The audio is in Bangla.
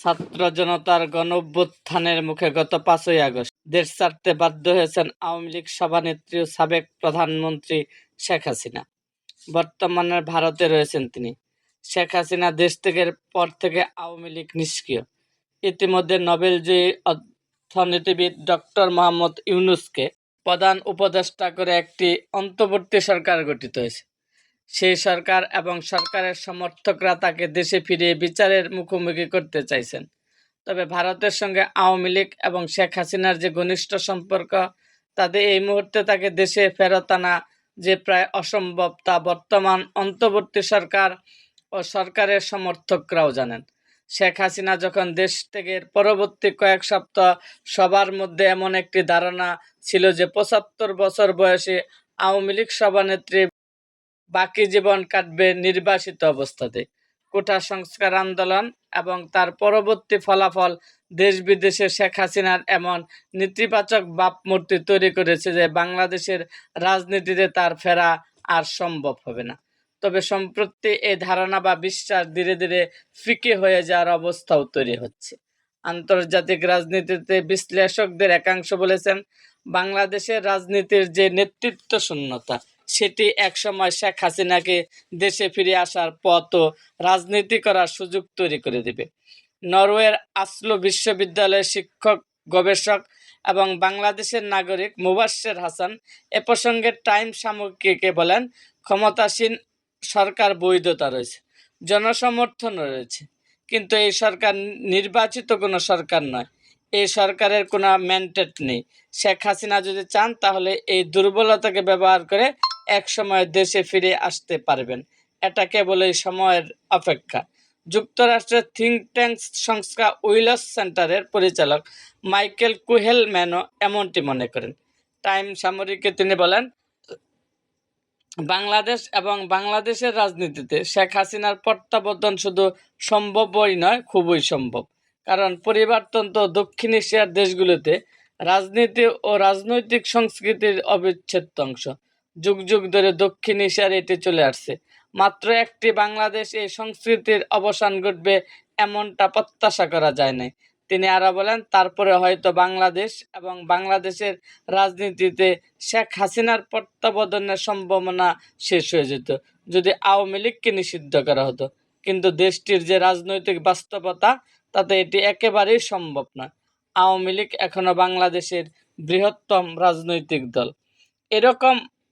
ছাত্র জনতার গণঅভ্যুত্থানের মুখে গত পাঁচই আগস্ট দেশ ছাড়তে বাধ্য হয়েছেন আওয়ামী লীগ সভানেত্রী ও সাবেক প্রধানমন্ত্রী শেখ হাসিনা। বর্তমানে ভারতে রয়েছেন তিনি। শেখ হাসিনা দেশ থেকে পর থেকে আওয়ামী লীগ নিষ্ক্রিয়। ইতিমধ্যে নোবেলজয়ী অর্থনীতিবিদ ডক্টর মোহাম্মদ ইউনুসকে প্রধান উপদেষ্টা করে একটি অন্তর্বর্তী সরকার গঠিত হয়েছে। সেই সরকার এবং সরকারের সমর্থকরা তাকে দেশে ফিরিয়ে বিচারের মুখোমুখি করতে চাইছেন। তবে ভারতের সঙ্গে আওয়ামী লীগ এবং শেখ হাসিনার যে ঘনিষ্ঠ সম্পর্ক, তাতে এই মুহূর্তে তাকে দেশে ফেরত আনা যে প্রায় অসম্ভব তা বর্তমান অন্তর্বর্তী সরকার ও সরকারের সমর্থকরাও জানেন। শেখ হাসিনা যখন দেশ থেকে পরবর্তী কয়েক সপ্তাহ সবার মধ্যে এমন একটি ধারণা ছিল যে পঁচাত্তর বছর বয়সে আওয়ামী লীগ সভানেত্রী বাকি জীবন কাটবে নির্বাসিত অবস্থাতে। কোটা সংস্কার আন্দোলন এবং তার পরবর্তী ফলাফল দেশ বিদেশে শেখ হাসিনার এমন নেতিবাচক বাপমূর্তি তৈরি করেছে যে বাংলাদেশের রাজনীতিতে তার ফেরা আর সম্ভব হবে না। তবে সম্প্রতি এই ধারণা বা বিশ্বাস ধীরে ধীরে ফিকে হয়ে যাওয়ার অবস্থাও তৈরি হচ্ছে। আন্তর্জাতিক রাজনীতিতে বিশ্লেষকদের একাংশ বলেছেন, বাংলাদেশের রাজনীতির যে নেতৃত্ব শূন্যতা সেটি একসময় শেখ হাসিনাকে দেশে ফিরে আসার পথ ও রাজনীতি করার সুযোগ তৈরি করে দেবে। নরওয়ের আসলো বিশ্ববিদ্যালয়ের শিক্ষক, গবেষক এবং বাংলাদেশের নাগরিক মুবাশ্বের হাসান এ প্রসঙ্গে টাইম সাময়িকীকে বলেন, ক্ষমতাসীন সরকার বৈধতা রয়েছে জনসমর্থনও রয়েছে, কিন্তু এই সরকার নির্বাচিত কোনো সরকার নয়। এই সরকারের কোনো ম্যান্ডেট নেই। শেখ হাসিনা যদি চান তাহলে এই দুর্বলতাকে ব্যবহার করে এক সময় দেশে ফিরে আসতে পারবেন। এটা কেবল এই সময়ের অপেক্ষা। যুক্তরাষ্ট্রের থিঙ্ক ট্যাঙ্ক সংস্থা উইলস সেন্টারের পরিচালক মাইকেল কুহেল ম্যানও এমনটি মনে করেন। টাইম সামরিকে তিনি বলেন, বাংলাদেশ এবং বাংলাদেশের রাজনীতিতে শেখ হাসিনার প্রত্যাবর্তন শুধু সম্ভবই নয়, খুবই সম্ভব। কারণ পরিবারতন্ত্র দক্ষিণ এশিয়ার দেশগুলোতে রাজনীতি ও রাজনৈতিক সংস্কৃতির অবিচ্ছেদ্য অংশ। যুগ যুগ ধরে দক্ষিণ এশিয়ার এটি চলে আসছে। মাত্র একটি বাংলাদেশ এই সংস্কৃতির অবসান ঘটবে এমনটা প্রত্যাশা করা যায় না তিনি আরও বলেন, তারপরে হয়তো বাংলাদেশ এবং বাংলাদেশের রাজনীতিতে শেখ হাসিনার প্রত্যাবর্তনের সম্ভাবনা শেষ হয়ে যেত, যদি আওয়ামী লীগকে নিষিদ্ধ করা হতো। কিন্তু দেশটির যে রাজনৈতিক বাস্তবতা, তাতে এটি একেবারেই সম্ভব নয়। আওয়ামী লীগ এখনও বাংলাদেশের বৃহত্তম রাজনৈতিক দল। এরকম